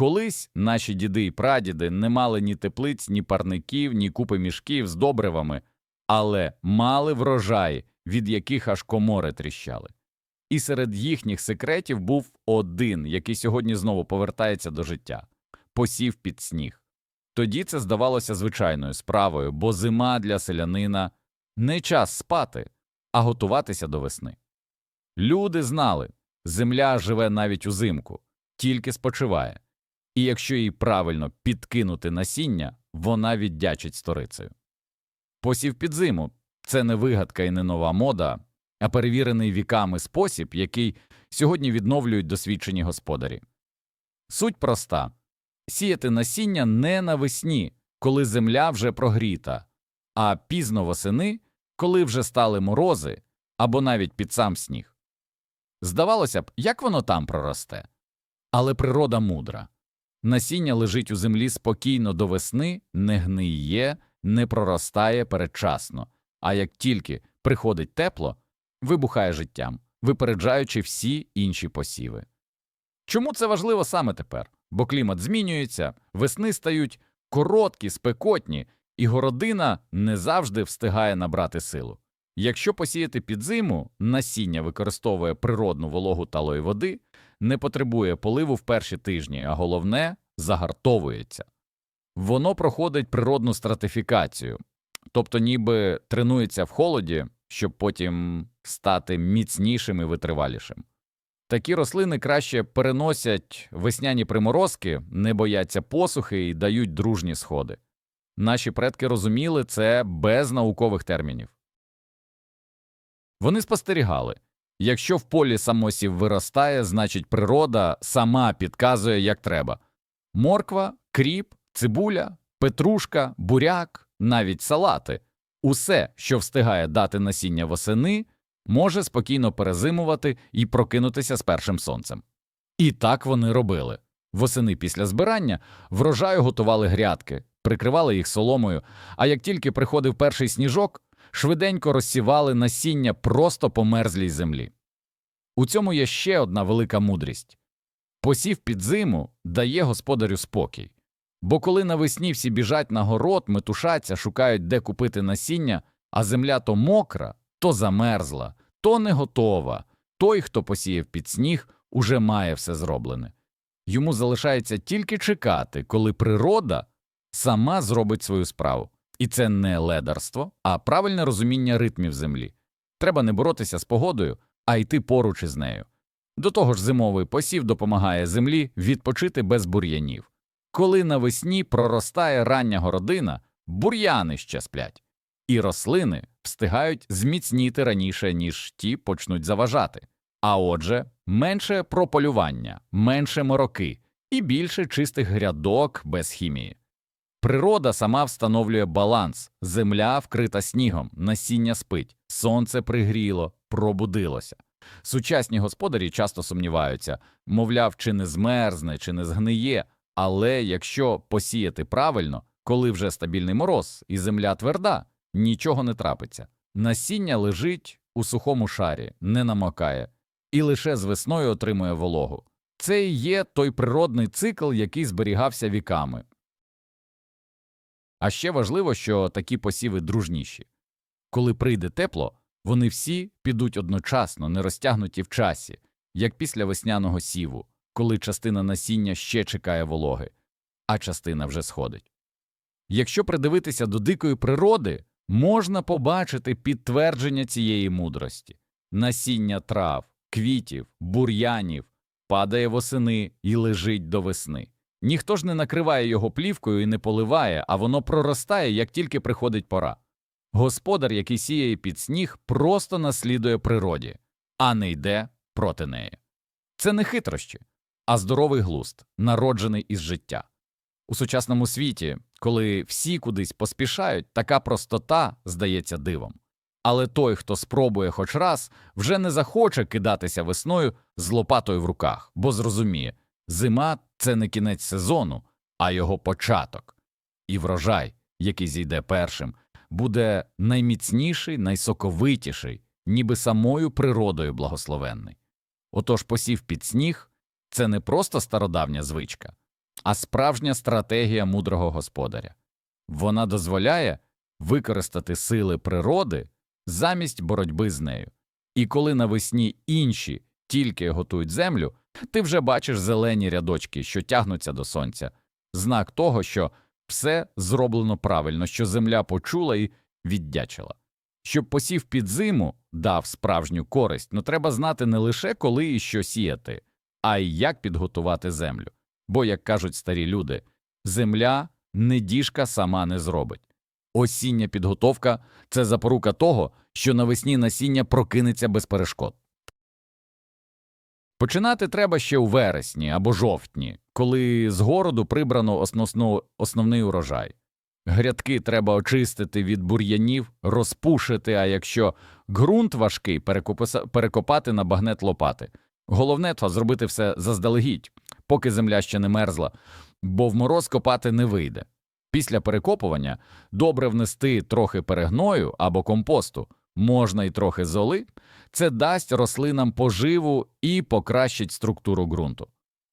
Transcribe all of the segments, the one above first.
Колись наші діди і прадіди не мали ні теплиць, ні парників, ні купи мішків з добривами, але мали врожаї, від яких аж комори тріщали. І серед їхніх секретів був один, який сьогодні знову повертається до життя посів під сніг. Тоді це здавалося звичайною справою, бо зима для селянина не час спати, а готуватися до весни. Люди знали, земля живе навіть узимку, тільки спочиває, і якщо їй правильно підкинути насіння, вона віддячить сторицею. Посів під зиму це не вигадка і не нова мода, а перевірений віками спосіб, який сьогодні відновлюють досвідчені господарі. Суть проста сіяти насіння не навесні, коли земля вже прогріта, а пізно восени, коли вже стали морози або навіть під сам сніг. Здавалося б, як воно там проросте? Але природа мудра. Насіння лежить у землі спокійно до весни, не гниє, не проростає передчасно, а як тільки приходить тепло, вибухає життям, випереджаючи всі інші посіви. Чому це важливо саме тепер? Бо клімат змінюється, весни стають короткі, спекотні, і городина не завжди встигає набрати силу. Якщо посіяти під зиму, насіння використовує природну вологу талої води, не потребує поливу в перші тижні, а головне загартовується. Воно проходить природну стратифікацію, тобто ніби тренується в холоді, щоб потім стати міцнішим і витривалішим. Такі рослини краще переносять весняні приморозки, не бояться посухи і дають дружні сходи. Наші предки розуміли це без наукових термінів. Вони спостерігали якщо в полі самосів виростає, значить природа сама підказує, як треба морква, кріп, цибуля, петрушка, буряк, навіть салати усе, що встигає дати насіння восени, може спокійно перезимувати і прокинутися з першим сонцем. І так вони робили. Восени після збирання врожаю готували грядки, прикривали їх соломою, а як тільки приходив перший сніжок, швиденько розсівали насіння просто по мерзлій землі. У цьому є ще одна велика мудрість посів під зиму дає господарю спокій. Бо коли навесні всі біжать на город, метушаться, шукають, де купити насіння, а земля то мокра, то замерзла, то не готова, той, хто посіяв під сніг, уже має все зроблене. Йому залишається тільки чекати, коли природа сама зробить свою справу. І це не ледарство, а правильне розуміння ритмів землі. Треба не боротися з погодою, а йти поруч із нею. До того ж, зимовий посів допомагає землі відпочити без бур'янів. Коли навесні проростає рання городина, бур'яни ще сплять, і рослини встигають зміцніти раніше, ніж ті почнуть заважати. А отже, менше прополювання, менше мороки і більше чистих грядок без хімії. Природа сама встановлює баланс, земля вкрита снігом, насіння спить, сонце пригріло, пробудилося. Сучасні господарі часто сумніваються, мовляв, чи не змерзне, чи не згниє, але якщо посіяти правильно, коли вже стабільний мороз і земля тверда, нічого не трапиться. Насіння лежить у сухому шарі, не намокає, і лише з весною отримує вологу. Це і є той природний цикл, який зберігався віками. А ще важливо, що такі посіви дружніші. Коли прийде тепло, вони всі підуть одночасно, не розтягнуті в часі, як після весняного сіву, коли частина насіння ще чекає вологи, а частина вже сходить. Якщо придивитися до дикої природи, можна побачити підтвердження цієї мудрості насіння трав, квітів, бур'янів падає восени і лежить до весни. Ніхто ж не накриває його плівкою і не поливає, а воно проростає, як тільки приходить пора. Господар, який сіяє під сніг, просто наслідує природі, а не йде проти неї. Це не хитрощі, а здоровий глузд, народжений із життя. У сучасному світі, коли всі кудись поспішають, така простота здається дивом. Але той, хто спробує хоч раз, вже не захоче кидатися весною з лопатою в руках, бо зрозуміє зима це не кінець сезону, а його початок. І врожай, який зійде першим, буде найміцніший, найсоковитіший, ніби самою природою благословенний. Отож посів під сніг це не просто стародавня звичка, а справжня стратегія мудрого господаря. Вона дозволяє використати сили природи замість боротьби з нею. І коли навесні інші тільки готують землю, ти вже бачиш зелені рядочки, що тягнуться до сонця, знак того, що все зроблено правильно, що земля почула і віддячила. Щоб посів під зиму дав справжню користь, ну треба знати не лише коли і що сіяти, а й як підготувати землю. Бо, як кажуть старі люди, земля недіжка сама не зробить. Осіння підготовка це запорука того, що навесні насіння прокинеться без перешкод. Починати треба ще у вересні або жовтні, коли з городу прибрано основно, основний урожай. Грядки треба очистити від бур'янів, розпушити, а якщо ґрунт важкий, перекопати на багнет лопати. Головне то зробити все заздалегідь, поки земля ще не мерзла, бо в мороз копати не вийде. Після перекопування добре внести трохи перегною або компосту, можна й трохи золи, це дасть рослинам поживу і покращить структуру ґрунту.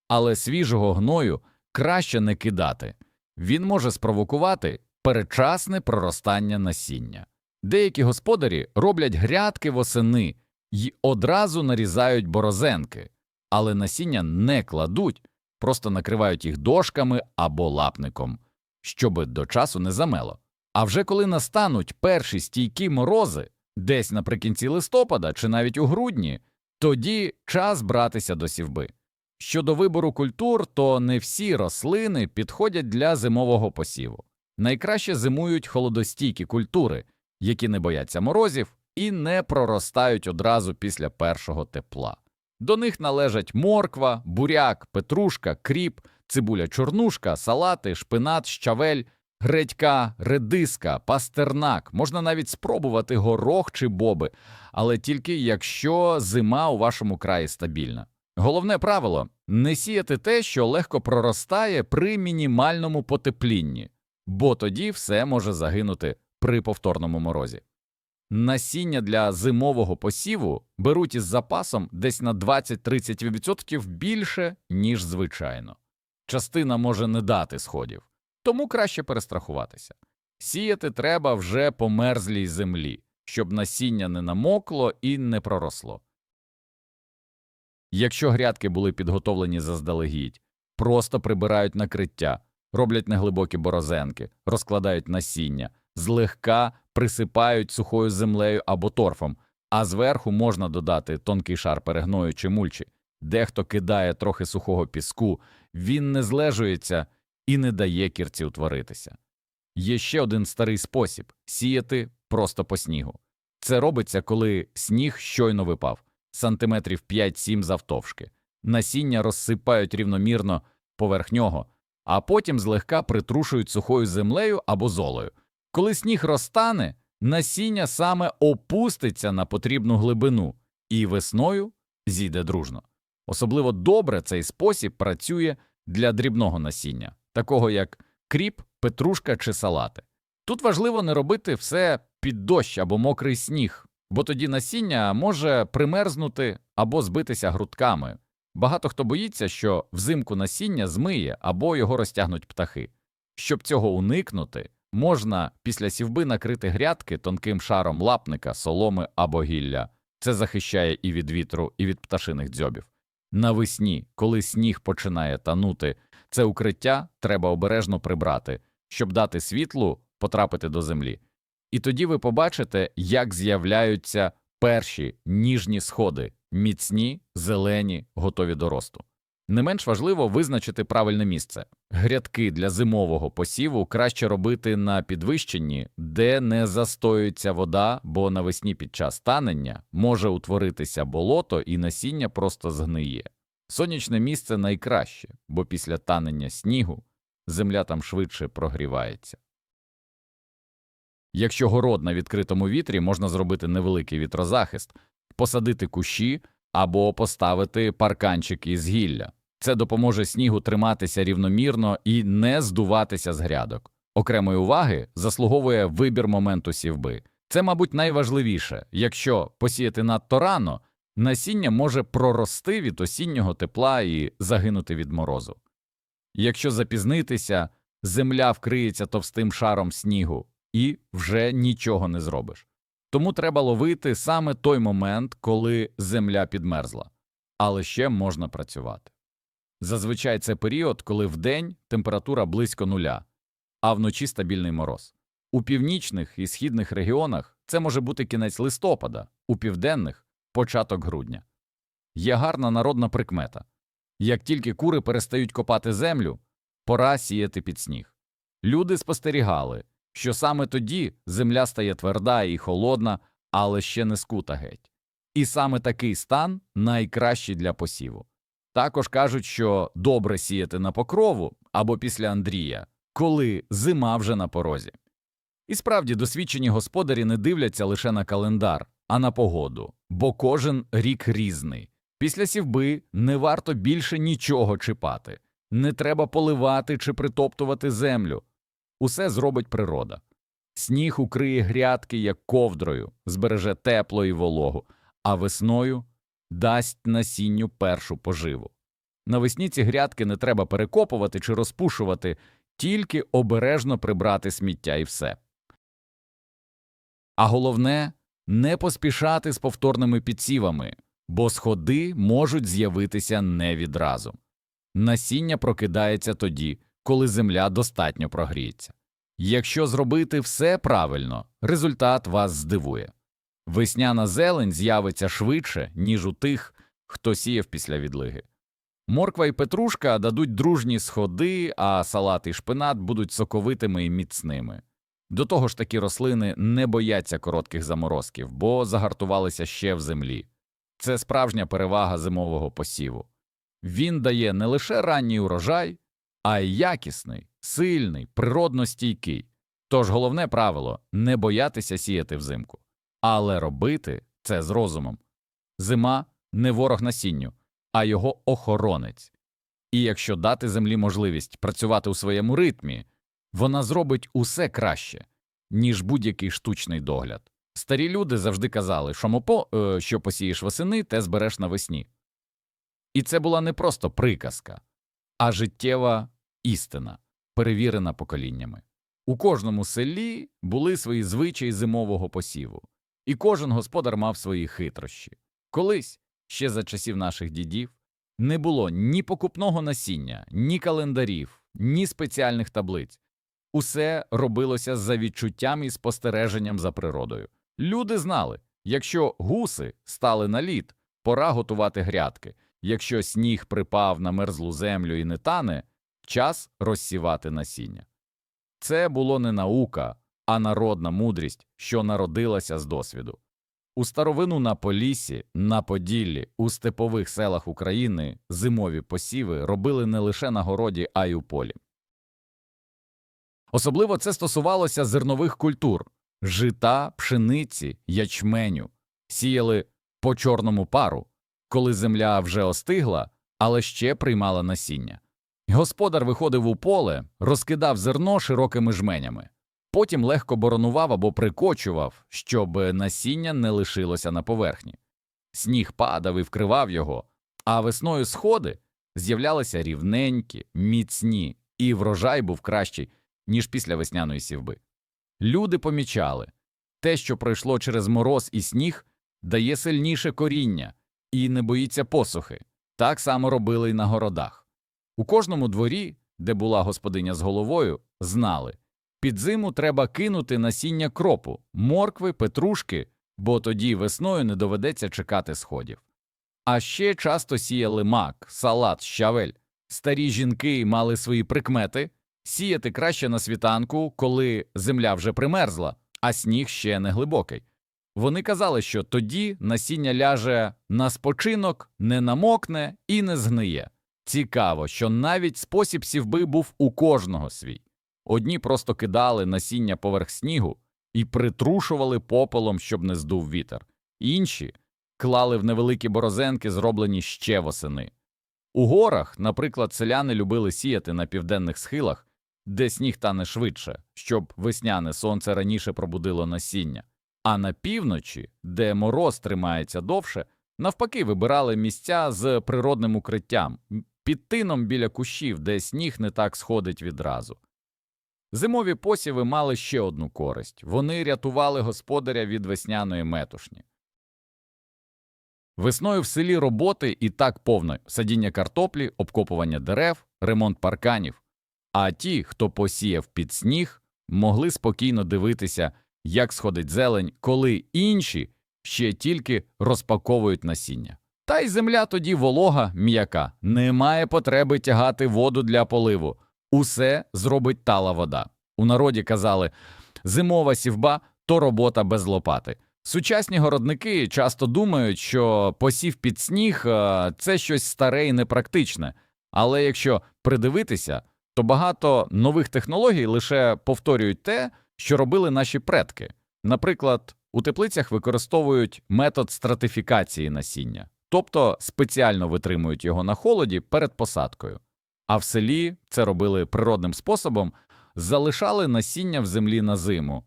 Але свіжого гною краще не кидати. Він може спровокувати передчасне проростання насіння. Деякі господарі роблять грядки восени й одразу нарізають борозенки, але насіння не кладуть, просто накривають їх дошками або лапником, щоби до часу не замело. А вже коли настануть перші стійкі морози, десь наприкінці листопада чи навіть у грудні, тоді час братися до сівби. Щодо вибору культур, то не всі рослини підходять для зимового посіву. Найкраще зимують холодостійкі культури, які не бояться морозів і не проростають одразу після першого тепла. До них належать морква, буряк, петрушка, кріп, цибуля-чорнушка, салати, шпинат, щавель, гредька, редиска, пастернак. Можна навіть спробувати горох чи боби, але тільки якщо зима у вашому краї стабільна. Головне правило не сіяти те, що легко проростає при мінімальному потеплінні, бо тоді все може загинути при повторному морозі. Насіння для зимового посіву беруть із запасом десь на 20-30% більше, ніж звичайно. Частина може не дати сходів, тому краще перестрахуватися. Сіяти треба вже по мерзлій землі, щоб насіння не намокло і не проросло. Якщо грядки були підготовлені заздалегідь, просто прибирають накриття, роблять неглибокі борозенки, розкладають насіння, злегка присипають сухою землею або торфом, а зверху можна додати тонкий шар перегною чи мульчі. Дехто кидає трохи сухого піску, він не злежується і не дає кірці утворитися. Є ще один старий спосіб сіяти просто по снігу. Це робиться, коли сніг щойно випав, сантиметрів 5-7 завтовшки. Насіння розсипають рівномірно поверх нього, а потім злегка притрушують сухою землею або золою. Коли сніг розтане, насіння саме опуститься на потрібну глибину і весною зійде дружно. Особливо добре цей спосіб працює для дрібного насіння, такого як кріп, петрушка чи салати. Тут важливо не робити все під дощ або мокрий сніг, бо тоді насіння може примерзнути або збитися грудками. Багато хто боїться, що взимку насіння змиє або його розтягнуть птахи. Щоб цього уникнути, можна після сівби накрити грядки тонким шаром лапника, соломи або гілля. Це захищає і від вітру, і від пташиних дзьобів. Навесні, коли сніг починає танути, це укриття треба обережно прибрати, щоб дати світлу потрапити до землі. І тоді ви побачите, як з'являються перші ніжні сходи, міцні, зелені, готові до росту. Не менш важливо визначити правильне місце. Грядки для зимового посіву краще робити на підвищенні, де не застоюється вода, бо навесні під час танення може утворитися болото і насіння просто згниє. Сонячне місце найкраще, бо після танення снігу земля там швидше прогрівається. Якщо город на відкритому вітрі, можна зробити невеликий вітрозахист, посадити кущі або поставити парканчики із гілля. Це допоможе снігу триматися рівномірно і не здуватися з грядок. Окремої уваги заслуговує вибір моменту сівби. Це, мабуть, найважливіше. Якщо посіяти надто рано, насіння може прорости від осіннього тепла і загинути від морозу. Якщо запізнитися, земля вкриється товстим шаром снігу і вже нічого не зробиш. Тому треба ловити саме той момент, коли земля підмерзла, але ще можна працювати. Зазвичай це період, коли вдень температура близько нуля, а вночі стабільний мороз. У північних і східних регіонах це може бути кінець листопада, у південних початок грудня. Є гарна народна прикмета як тільки кури перестають копати землю, пора сіяти під сніг. Люди спостерігали, що саме тоді земля стає тверда і холодна, але ще не скута геть. І саме такий стан найкращий для посіву. Також кажуть, що добре сіяти на покрову або після Андрія, коли зима вже на порозі. І справді досвідчені господарі не дивляться лише на календар, а на погоду, бо кожен рік різний. Після сівби не варто більше нічого чіпати, не треба поливати чи притоптувати землю. Усе зробить природа. Сніг укриє грядки, як ковдрою, збереже тепло і вологу, а весною дасть насінню першу поживу. Навесні ці грядки не треба перекопувати чи розпушувати, тільки обережно прибрати сміття і все. А головне не поспішати з повторними підсівами, бо сходи можуть з'явитися не відразу. Насіння прокидається тоді, коли земля достатньо прогріється. Якщо зробити все правильно, результат вас здивує. Весняна зелень з'явиться швидше, ніж у тих, хто сіяв після відлиги. Морква і петрушка дадуть дружні сходи, а салат і шпинат будуть соковитими і міцними. До того ж такі рослини не бояться коротких заморозків, бо загартувалися ще в землі. Це справжня перевага зимового посіву. Він дає не лише ранній урожай, а й якісний, сильний, природно стійкий. Тож головне правило не боятися сіяти взимку, але робити це з розумом. Зима не ворог насінню, а його охоронець. І якщо дати землі можливість працювати у своєму ритмі, вона зробить усе краще, ніж будь-який штучний догляд. Старі люди завжди казали, що мопо, е, що посієш восени, те збереш навесні. І це була не просто приказка, а життєва істина, перевірена поколіннями. У кожному селі були свої звичаї зимового посіву, і кожен господар мав свої хитрощі. Колись, ще за часів наших дідів, не було ні покупного насіння, ні календарів, ні спеціальних таблиць. Усе робилося за відчуттям і спостереженням за природою. Люди знали, якщо гуси стали на лід, пора готувати грядки, якщо сніг припав на мерзлу землю і не тане, час розсівати насіння. Це було не наука, а народна мудрість, що народилася з досвіду. У старовину на Поліссі, на Поділлі, у степових селах України зимові посіви робили не лише на городі, а й у полі. Особливо це стосувалося зернових культур жита, пшениці, ячменю, сіяли по чорному пару, коли земля вже остигла, але ще приймала насіння. Господар виходив у поле, розкидав зерно широкими жменями, потім легко боронував або прикочував, щоб насіння не лишилося на поверхні. Сніг падав і вкривав його, а весною сходи з'являлися рівненькі, міцні, і врожай був кращий, ніж після весняної сівби. Люди помічали те, що пройшло через мороз і сніг, дає сильніше коріння і не боїться посухи. Так само робили й на городах. У кожному дворі, де була господиня з головою, знали під зиму треба кинути насіння кропу, моркви, петрушки, бо тоді весною не доведеться чекати сходів. А ще часто сіяли мак, салат, щавель. Старі жінки мали свої прикмети сіяти краще на світанку, коли земля вже примерзла, а сніг ще не глибокий. Вони казали, що тоді насіння ляже на спочинок, не намокне і не згниє. Цікаво, що навіть спосіб сівби був у кожного свій. Одні просто кидали насіння поверх снігу і притрушували попелом, щоб не здув вітер, інші клали в невеликі борозенки, зроблені ще восени. У горах, наприклад, селяни любили сіяти на південних схилах, де сніг тане швидше, щоб весняне сонце раніше пробудило насіння, а на півночі, де мороз тримається довше, навпаки, вибирали місця з природним укриттям під тином біля кущів, де сніг не так сходить відразу. Зимові посіви мали ще одну користь вони рятували господаря від весняної метушні. Весною в селі роботи і так повно садіння картоплі, обкопування дерев, ремонт парканів. А ті, хто посіяв під сніг, могли спокійно дивитися, як сходить зелень, коли інші ще тільки розпаковують насіння. Та й земля тоді волога, м'яка, немає потреби тягати воду для поливу. Усе зробить тала вода. У народі казали зимова сівба то робота без лопати. Сучасні городники часто думають, що посів під сніг е, це щось старе і непрактичне. Але якщо придивитися, то багато нових технологій лише повторюють те, що робили наші предки. Наприклад, у теплицях використовують метод стратифікації насіння, тобто спеціально витримують його на холоді перед посадкою. А в селі це робили природним способом, залишали насіння в землі на зиму.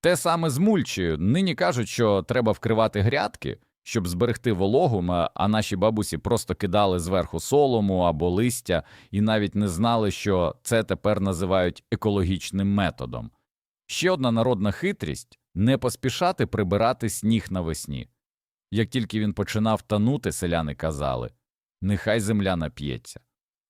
Те саме з мульчею. Нині кажуть, що треба вкривати грядки, щоб зберегти вологу, а наші бабусі просто кидали зверху солому або листя і навіть не знали, що це тепер називають екологічним методом. Ще одна народна хитрість не поспішати прибирати сніг навесні. Як тільки він починав танути, селяни казали нехай земля нап'ється.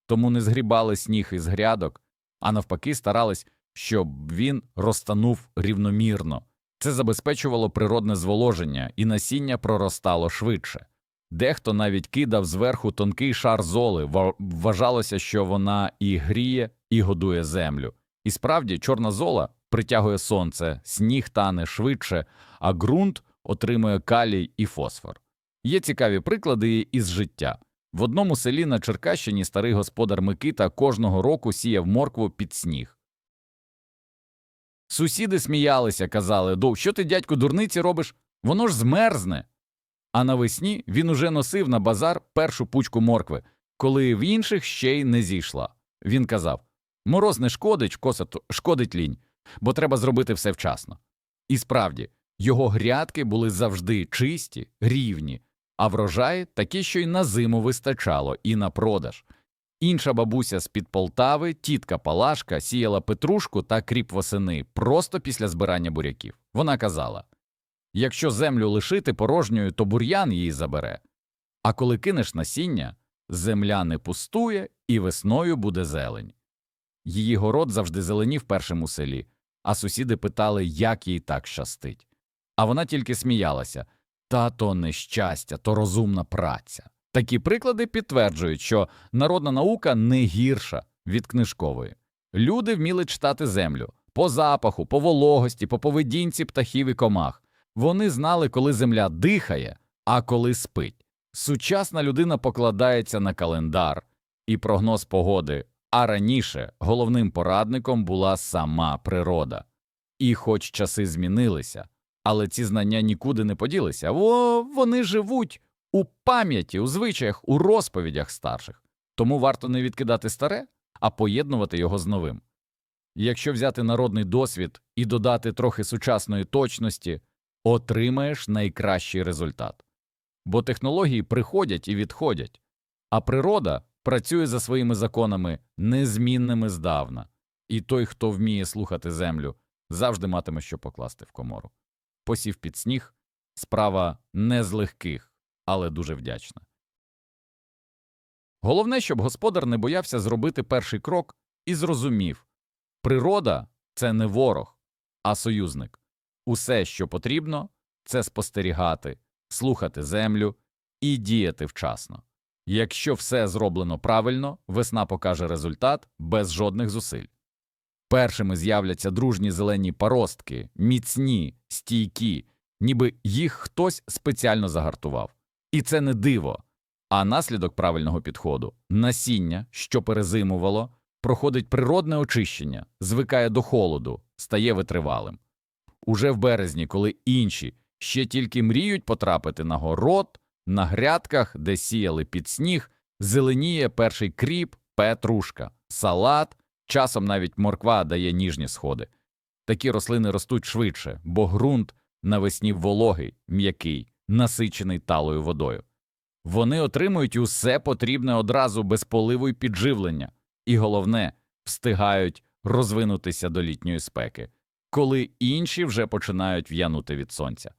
Тому не згрібали сніг із грядок, а навпаки старались, щоб він розтанув рівномірно. Це забезпечувало природне зволоження, і насіння проростало швидше. Дехто навіть кидав зверху тонкий шар золи, вважалося, що вона і гріє, і годує землю. І справді, чорна зола притягує сонце, сніг тане швидше, а ґрунт отримує калій і фосфор. Є цікаві приклади із життя. В одному селі на Черкащині старий господар Микита кожного року сіяв моркву під сніг. Сусіди сміялися, казали «До, що ти, дядьку, дурниці робиш? Воно ж змерзне. А навесні він уже носив на базар першу пучку моркви, коли в інших ще й не зійшла. Він казав мороз не шкодить, коса шкодить лінь, бо треба зробити все вчасно. І справді, його грядки були завжди чисті, рівні, а врожаї такі, що й на зиму вистачало, і на продаж. Інша бабуся з-під Полтави, тітка Палашка, сіяла петрушку та кріп восени просто після збирання буряків. Вона казала якщо землю лишити порожньою, то бур'ян її забере. А коли кинеш насіння, земля не пустує і весною буде зелень. Її город завжди зеленів першим у селі, а сусіди питали, як їй так щастить. А вона тільки сміялася та то не щастя, то розумна праця. Такі приклади підтверджують, що народна наука не гірша від книжкової. Люди вміли читати землю по запаху, по вологості, по поведінці птахів і комах. Вони знали, коли земля дихає, а коли спить. Сучасна людина покладається на календар і прогноз погоди, а раніше головним порадником була сама природа. І хоч часи змінилися, але ці знання нікуди не поділися, О, вони живуть у пам'яті, у звичаях, у розповідях старших. Тому варто не відкидати старе, а поєднувати його з новим. Якщо взяти народний досвід і додати трохи сучасної точності, отримаєш найкращий результат. Бо технології приходять і відходять, а природа працює за своїми законами незмінними здавна, і той, хто вміє слухати землю, завжди матиме що покласти в комору. Посів під сніг справа не з легких, але дуже вдячна. Головне, щоб господар не боявся зробити перший крок і зрозумів природа це не ворог, а союзник. Усе, що потрібно, це спостерігати, слухати землю і діяти вчасно. Якщо все зроблено правильно, весна покаже результат без жодних зусиль. Першими з'являться дружні зелені паростки, міцні, стійкі, ніби їх хтось спеціально загартував. І це не диво, а наслідок правильного підходу насіння, що перезимувало, проходить природне очищення, звикає до холоду, стає витривалим. Уже в березні, коли інші ще тільки мріють потрапити на город, на грядках, де сіяли під сніг, зеленіє перший кріп, петрушка, салат, часом навіть морква дає ніжні сходи. Такі рослини ростуть швидше, бо ґрунт навесні вологий, м'який, насичений талою водою. Вони отримують усе потрібне одразу без поливу й підживлення, і головне, встигають розвинутися до літньої спеки, коли інші вже починають в'янути від сонця.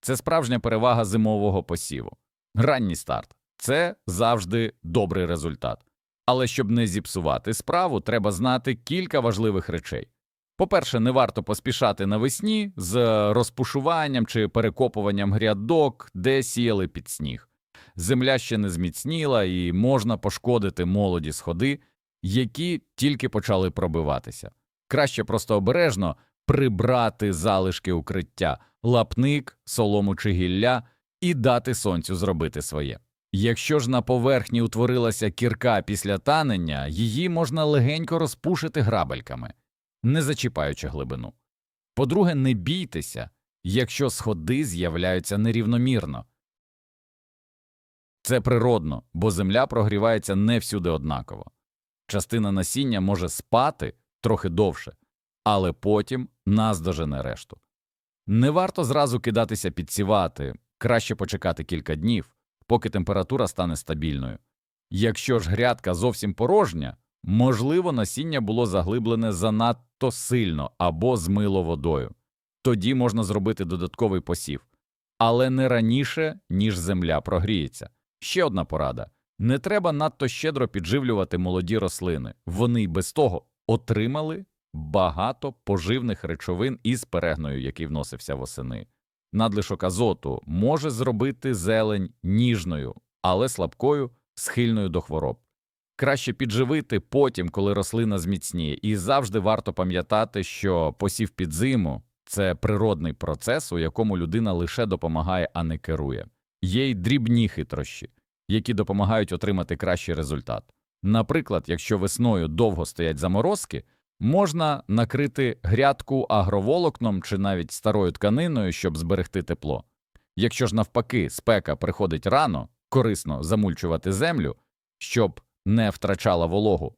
Це справжня перевага зимового посіву. Ранній старт це завжди добрий результат. Але щоб не зіпсувати справу, треба знати кілька важливих речей. По-перше, не варто поспішати навесні з розпушуванням чи перекопуванням грядок, де сіяли під сніг. Земля ще не зміцніла і можна пошкодити молоді сходи, які тільки почали пробиватися. Краще просто обережно прибрати залишки укриття, лапник, солому чи гілля і дати сонцю зробити своє. Якщо ж на поверхні утворилася кірка після танення, її можна легенько розпушити грабельками, не зачіпаючи глибину. По-друге, не бійтеся, якщо сходи з'являються нерівномірно. Це природно, бо земля прогрівається не всюди однаково. Частина насіння може спати трохи довше, але потім наздожене решту. Не варто зразу кидатися підсівати, краще почекати кілька днів, поки температура стане стабільною. Якщо ж грядка зовсім порожня, можливо, насіння було заглиблене занадто сильно або змило водою. Тоді можна зробити додатковий посів, але не раніше, ніж земля прогріється. Ще одна порада не треба надто щедро підживлювати молоді рослини, вони й без того отримали багато поживних речовин із перегною, який вносився восени. Надлишок азоту може зробити зелень ніжною, але слабкою, схильною до хвороб. Краще підживити потім, коли рослина зміцніє, і завжди варто пам'ятати, що посів під зиму це природний процес, у якому людина лише допомагає, а не керує. Є й дрібні хитрощі, які допомагають отримати кращий результат. Наприклад, якщо весною довго стоять заморозки, можна накрити грядку агроволокном чи навіть старою тканиною, щоб зберегти тепло. Якщо ж навпаки спека приходить рано, корисно замульчувати землю, щоб не втрачала вологу.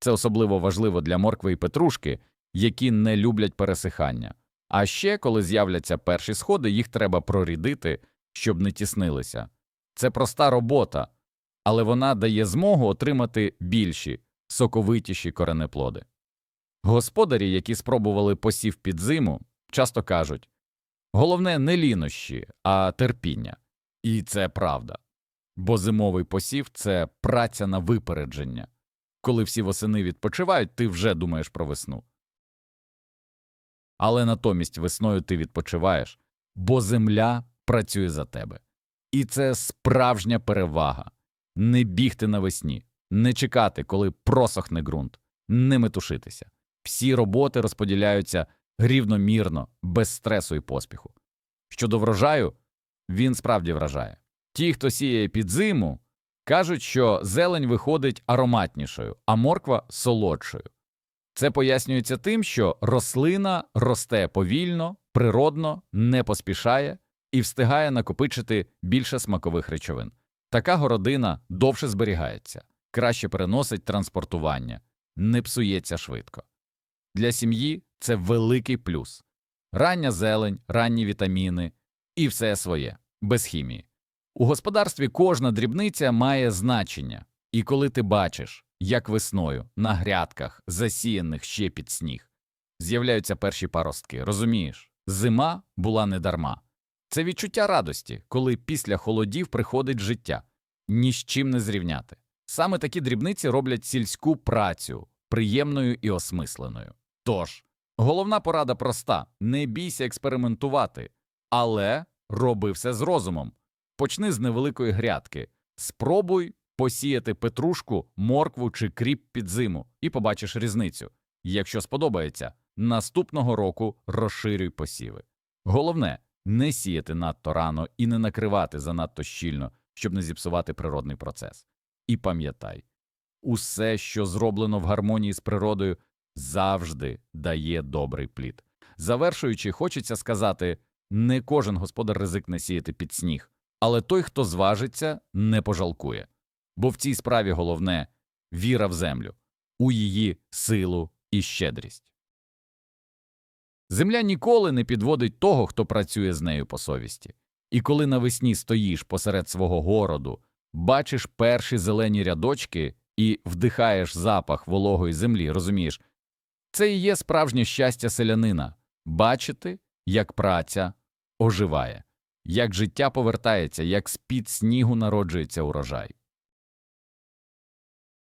Це особливо важливо для моркви і петрушки, які не люблять пересихання. А ще, коли з'являться перші сходи, їх треба прорідити, щоб не тіснилися. Це проста робота, але вона дає змогу отримати більші, соковитіші коренеплоди. Господарі, які спробували посів під зиму, часто кажуть головне не лінощі, а терпіння. І це правда. Бо зимовий посів це праця на випередження. Коли всі восени відпочивають, ти вже думаєш про весну. Але натомість весною ти відпочиваєш, бо земля працює за тебе. І це справжня перевага не бігти навесні, не чекати, коли просохне ґрунт, не метушитися. Всі роботи розподіляються рівномірно, без стресу і поспіху. Щодо врожаю, він справді вражає. Ті, хто сіє під зиму, кажуть, що зелень виходить ароматнішою, а морква солодшою. Це пояснюється тим, що рослина росте повільно, природно, не поспішає і встигає накопичити більше смакових речовин. Така городина довше зберігається, краще переносить транспортування, не псується швидко. Для сім'ї це великий плюс рання зелень, ранні вітаміни і все своє, без хімії. У господарстві кожна дрібниця має значення, і коли ти бачиш, як весною на грядках, засіяних ще під сніг, з'являються перші паростки, розумієш, зима була не дарма. Це відчуття радості, коли після холодів приходить життя, ні з чим не зрівняти. Саме такі дрібниці роблять сільську працю приємною і осмисленою. Тож, головна порада проста не бійся експериментувати, але роби все з розумом. Почни з невеликої грядки, спробуй посіяти петрушку, моркву чи кріп під зиму і побачиш різницю. Якщо сподобається, наступного року розширюй посіви. Головне не сіяти надто рано і не накривати занадто щільно, щоб не зіпсувати природний процес. І пам'ятай, усе, що зроблено в гармонії з природою, завжди дає добрий плід. Завершуючи, хочеться сказати не кожен господар ризикне сіяти під сніг, але той, хто зважиться, не пожалкує. Бо в цій справі головне віра в землю, у її силу і щедрість. Земля ніколи не підводить того, хто працює з нею по совісті. І коли навесні стоїш посеред свого городу, бачиш перші зелені рядочки і вдихаєш запах вологої землі, розумієш? Це і є справжнє щастя селянина бачити, як праця оживає, як життя повертається, як з-під снігу народжується урожай.